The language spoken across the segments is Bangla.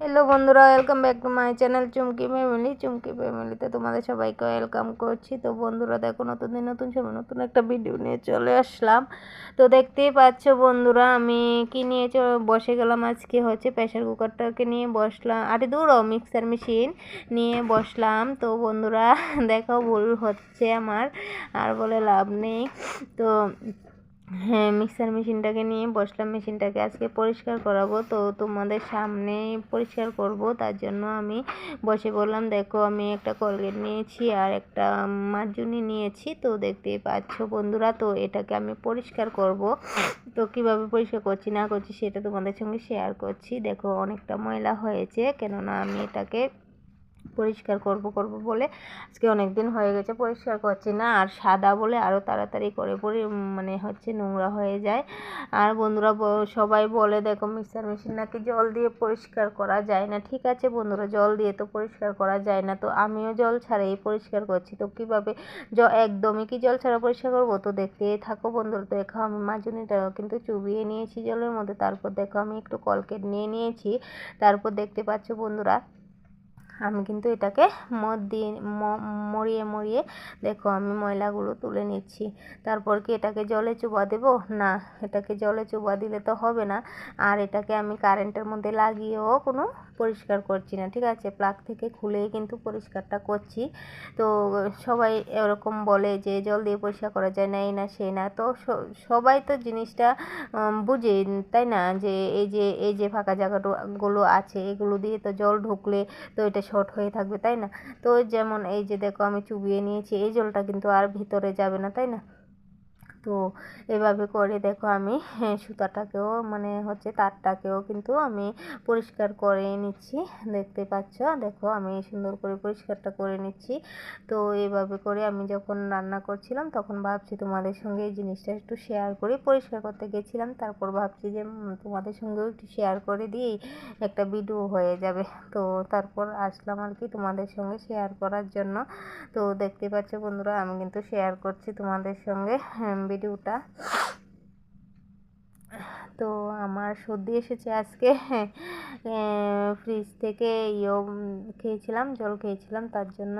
হ্যালো বন্ধুরা welcome back to my channel Chumki family Chumki ফ্যামিলিতে তোমাদের সবাইকে ওয়েলকাম করছি। তো বন্ধুরা, দেখো, নতুন দিন, নতুন সময়, নতুন একটা ভিডিও নিয়ে চলে আসলাম। তো দেখতেই পাচ্ছ বন্ধুরা, আমি কি নিয়ে বসে গেলাম আজকে হচ্ছে প্রেশার কুকারটাকে নিয়ে বসলাম। আরে দূরও মিক্সার মেশিন নিয়ে বসলাম। তো বন্ধুরা, দেখো, ভুল হচ্ছে আমার, আর বলে লাভ নেই। তো হ্যাঁ মিক্সার মেশিনটাকে নিয়ে বসলাম, মেশিনটাকে আজকে পরিষ্কার করাবো। তো তোমাদের সামনে পরিষ্কার করব, তার জন্য আমি বসে বললাম দেখো, আমি একটা কলগেট নিয়েছি আর একটা মাজুনি নিয়েছি। তো দেখতেই পাচ্ছ বন্ধুরা, তো এটাকে আমি পরিষ্কার করব। তো কীভাবে পরিষ্কার করছি, না করছি, সেটা তোমাদের সঙ্গে শেয়ার করছি। দেখো, অনেকটা ময়লা হয়েছে, কেননা আমি এটাকে পরিষ্কার করব করব বলে আজকে অনেক দিন হয়ে গেছে পরিষ্কার করছি না। আর সাদা বলে আরও তাড়াতাড়ি করে পরি মানে হচ্ছে নোংরা হয়ে যায়। আর বন্ধুরা সবাই বলে দেখো মিক্সার মেশিন নাকি জল দিয়ে পরিষ্কার করা যায় না। ঠিক আছে বন্ধুরা, জল দিয়ে তো পরিষ্কার করা যায় না। তো আমিও জল ছাড়াই পরিষ্কার করছি। তো কীভাবে জ একদমই কি জল ছাড়া পরিষ্কার করব? তো দেখতেই থাকো বন্ধুরা, তো দেখো আমি মাজুনিটা কিন্তু চুবিয়ে নিয়েছি জলের মধ্যে। তারপর দেখো আমি একটু কলকেট নিয়ে নিয়েছি। তারপর দেখতে পাচ্ছ বন্ধুরা আমি কিন্তু এটাকে মদ দিয়ে মরিয়ে মরিয়ে দেখো আমি ময়লাগুলো তুলে নিচ্ছি। তারপর কি এটাকে জলে চুবা দেব? না, এটাকে জলে চুবা দিলে তো হবে না। আর এটাকে আমি কারেন্টের মধ্যে লাগিয়েও কোনো পরিষ্কার করছি না, ঠিক আছে? প্লাগ থেকে খুলেই কিন্তু পরিষ্কারটা করছি। তো সবাই এরকম বলে যে, জল দিয়ে পরিষ্কার করা যায় না, এই না, সেই না। তো স- সবাই তো জিনিসটা বুঝে, তাই না? যে এই যে এই যে ফাঁকা জায়গাগুলো আছে, এগুলো দিয়ে তো জল ঢুকলে তো এটা শর্ট হয়ে থাকবে, তাই না? তো যেমন এই যে দেখো আমি চুবিয়ে নিয়েছি, এই জলটা কিন্তু আর ভিতরে যাবে না, তাই না? তো এভাবে করে দেখো আমি হ্যাঁ, সুতাটাকেও মানে হচ্ছে তারটাকেও কিন্তু আমি পরিষ্কার করে নিচ্ছি। দেখতে পাচ্ছ? দেখো আমি সুন্দর করে পরিষ্কারটা করে নিচ্ছি। তো এভাবে করে আমি যখন রান্না করছিলাম তখন ভাবছি তোমাদের সঙ্গে এই জিনিসটা একটু শেয়ার করি পরিষ্কার করতে গেছিলাম। তারপর ভাবছি যে তোমাদের সঙ্গেও একটু শেয়ার করে দিই একটা ভিডিও হয়ে যাবে। তো তারপর আসলাম আর কি তোমাদের সঙ্গে শেয়ার করার জন্য। তো দেখতে পাচ্ছ বন্ধুরা আমি কিন্তু শেয়ার করছি তোমাদের সঙ্গে হ্যাঁ, ভিডিওটা তো আমার সর্দি এসেছে আজকে। ফ্রিজ থেকে ইয়ো খেয়েছিলাম, জল খেয়েছিলাম, তার জন্য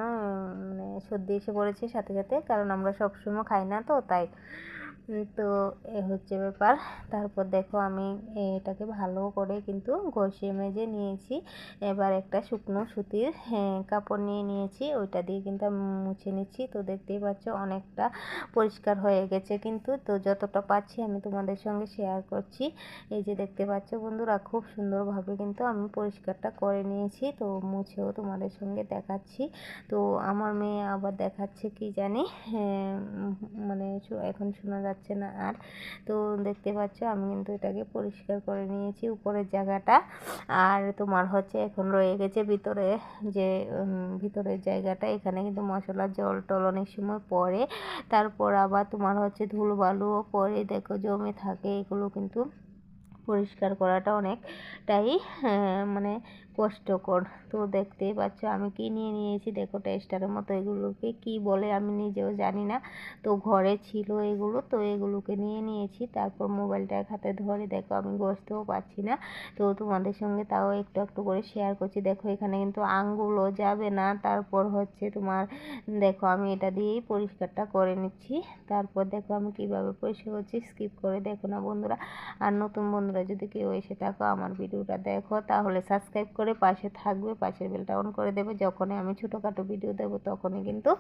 মানে সর্দি এসে পড়েছে সাথে সাথে, কারণ আমরা সবসময় খাই না তো, তাই তো এ হচ্ছে ব্যাপার। তারপর দেখো আমি এটাকে ভালো করে কিন্তু ঘষে মেজে নিয়েছি। এবার একটা শুকনো সুতির কাপড় নিয়ে নিয়েছি। ওইটা দিয়ে কিন্তু আমি মুছে নিচ্ছি। তো দেখতেই পাচ্ছ অনেকটা পরিষ্কার হয়ে গেছে কিন্তু। তো যতটা পাচ্ছি আমি তোমাদের সঙ্গে শেয়ার করছি। এই যে দেখতে পাচ্ছ বন্ধুরা, খুব সুন্দরভাবে কিন্তু আমি পরিষ্কারটা করে নিয়েছি। তো মুছেও তোমাদের সঙ্গে দেখাচ্ছি। তো আমার মেয়ে আবার দেখাচ্ছে কি জানি মানে এখন শোনা যাচ্ছে না। আর তো দেখতে পাচ্ছ, আমি কিন্তু এটাকে পরিষ্কার করে নিয়েছি উপরের জায়গাটা। আর তোমার হচ্ছে এখন রয়ে গেছে ভিতরে যে ভিতরের জায়গাটা। এখানে কিন্তু মশলার জল, টল অনেক সময় পড়ে। তারপর আবার তোমার হচ্ছে ধুলো বালুও পড়ে। দেখো জমে থাকে। এগুলো কিন্তু পরিষ্কার করাটা অনেকটাই মানে কষ্টকর। তো দেখতেই পাচ্ছ, আমি কি নিয়ে নিয়েছি? দেখো টেস্টারের মতো এগুলোকে কি বলে আমি নিজেও জানি না। তো ঘরে ছিল এগুলো, তো এগুলোকে নিয়ে নিয়েছি। তারপর মোবাইলটা এক হাতে ধরে, দেখো আমি বসতেও পারছি না। তো তোমাদের সঙ্গে তাও একটু একটু করে শেয়ার করছি। দেখো এখানে কিন্তু আঙ্গুলও যাবে না। তারপর হচ্ছে তোমার, দেখো আমি এটা দিয়েই পরিষ্কারটা করে নিচ্ছি। তারপর দেখো আমি কীভাবে পরিষ্কার করছি স্কিপ করে দেখো না বন্ধুরা। আর নতুন বন্ধুরা যদি কেউ এসে থাকো আমার ভিডিওটা দেখো, তাহলে সাবস্ক্রাইব করে পাশে থাকবে, পাশের বেলটা অন করে দেবে। যখনই আমি ছোটোখাটো ভিডিও দেবো, তখনই কিন্তু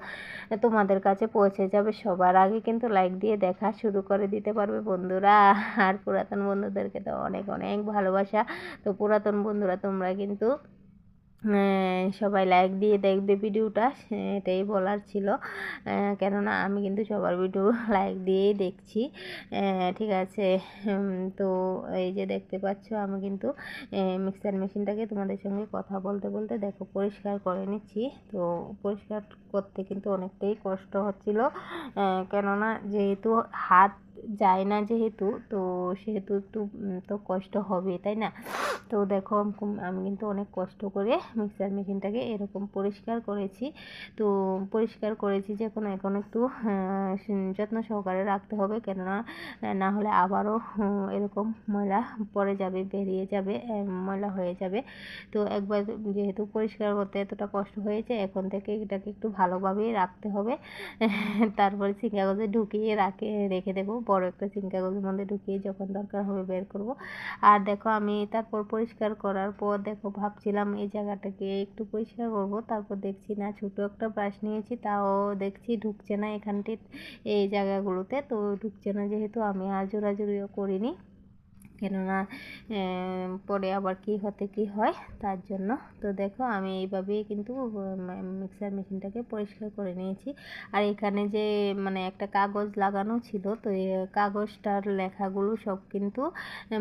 তোমাদের কাছে পৌঁছে যাবে। সবার আগে কিন্তু লাইক দিয়ে দেখা শুরু করে দিতে পারবে বন্ধুরা। আর পুরাতন বন্ধুদেরকে তো অনেক অনেক ভালোবাসা। তো পুরাতন বন্ধুরা, তোমরা কিন্তু সবাই লাইক দিয়ে দেখবে ভিডিওটা এটাই বলার ছিল। কেননা আমি কিন্তু সবার ভিডিও লাইক দিয়েই দেখছি। ঠিক আছে। তো এই যে দেখতে পাচ্ছ, আমি কিন্তু মিক্সার মেশিনটাকে তোমাদের সঙ্গে কথা বলতে বলতে দেখো পরিষ্কার করে নিচ্ছি। তো পরিষ্কার করতে কিন্তু অনেকটাই কষ্ট হচ্ছিল। কেননা যেহেতু হাত যায় না যেহেতু, তো সেহেতু একটু তো কষ্ট হবে, তাই না? তো দেখো, আমি কিন্তু অনেক কষ্ট করে মিক্সার মেশিনটাকে এরকম পরিষ্কার করেছি। তো পরিষ্কার করেছি যখন এখন এখন একটু যত্ন সহকারে রাখতে হবে। কেননা না হলে আবারও এরকম ময়লা পড়ে যাবে, বেরিয়ে যাবে ময়লা হয়ে যাবে। তো একবার যেহেতু পরিষ্কার করতে এতটা কষ্ট হয়েছে, এখন থেকে এটাকে একটু ভালোভাবেই রাখতে হবে। তারপরে সিং কাগজে ঢুকিয়ে রাখে, রেখে দেবো। বড় একটা সিং গোলের মধ্যে ঢুকিয়ে যখন দরকার হবে বের করব। আর দেখো আমি তারপর পরিষ্কার করার পর দেখো ভাবছিলাম এই জায়গাটাকে একটু পরিষ্কার করব। তারপর দেখছি, না, ছোটো একটা ব্রাশ নিয়েছি, তাও দেখছি ঢুকছে না এখানটি এই জায়গাগুলোতে। তো ঢুকছে না যেহেতু আমি আর জোরাজুরিও করিনি। কেননা পরে আবার কি হতে কি হয় তার জন্য। তো দেখো, আমি এইভাবেই কিন্তু মিক্সার মেশিনটাকে পরিষ্কার করে নিয়েছি। আর এখানে যে মানে একটা কাগজ লাগানো ছিল, তো এই কাগজটার লেখাগুলো সব কিন্তু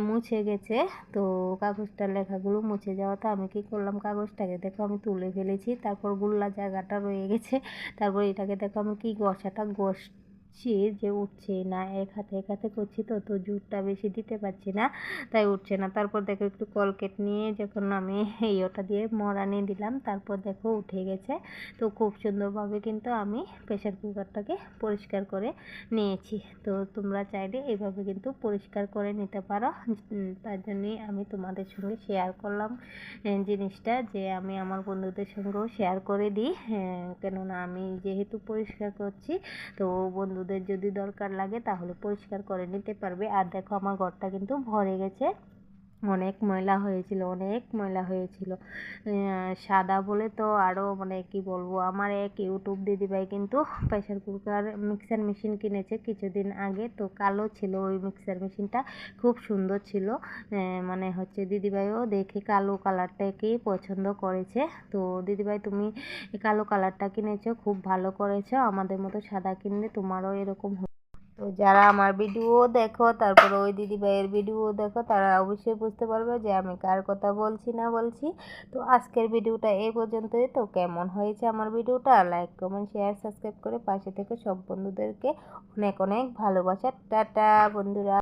মুছে গেছে। তো কাগজটার লেখাগুলো মুছে যাওয়াতে আমি কি করলাম কাগজটাকে, দেখো আমি তুলে ফেলেছি, তারপর গুল্লা জায়গাটা রয়ে গেছে। তারপর এটাকে দেখো আমি কি, গসাটা গোস করছি যে উঠছে না, এক হাতে এক হাতে করছি তো তো জুটটা বেশি দিতে পারছি না, তাই উঠছে না। তারপর দেখো একটু কলকেট নিয়ে যখন আমি এই ওটা দিয়ে মরানি দিলাম, তারপর দেখো উঠে গেছে। তো খুব সুন্দরভাবে কিন্তু আমি প্রেশার কুকারটাকে পরিষ্কার করে নিয়েছি। তো তোমরা চাইলে এইভাবে কিন্তু পরিষ্কার করে নিতে পারো। তার জন্যই আমি তোমাদের সঙ্গে শেয়ার করলাম জিনিসটা যে আমি আমার বন্ধুদের সঙ্গেও শেয়ার করে দিই কেননা আমি যেহেতু পরিষ্কার করছি, তো বন্ধুদের যদি দরকার লাগে তাহলে পরিষ্কার করে নিতে পারবে। আর দেখো আমার ঘরটা কিন্তু ভরে গেছে। অনেক ময়লা হয়েছিল, অনেক ময়লা হয়েছিল। সাদা বলে তো আরও মানে কি বলব, আমার এক ইউটিউব দিদিভাই কিন্তু প্রেশার কুকার মিক্সার মেশিন কিনেছে কিছুদিন আগে, তো কালো ছিল ওই মিক্সার মেশিনটা, খুব সুন্দর ছিল। মানে হচ্ছে দিদিভাইও দেখে কালো কালারটাকেই পছন্দ করেছে। তো দিদিভাই, তুমি কালো কালারটা কিনেছো, খুব ভালো করেছ, আমাদের মতো সাদা কিনলে তোমারও এরকম তো যারা আমার ভিডিও দেখো, তারপরে ওই দিদি ভাইয়ের ভিডিও দেখো, তারা অবশ্যই বুঝতে পারবে যে আমি কার কথা বলছি না বলছি। তো আজকের ভিডিওটা এই পর্যন্তই। তো কেমন হয়েছে আমার ভিডিওটা? লাইক কমেন্ট শেয়ার সাবস্ক্রাইব করে পাশে থেকে সব বন্ধুদেরকে অনেক অনেক ভালোবাসা। টাটা বন্ধুরা।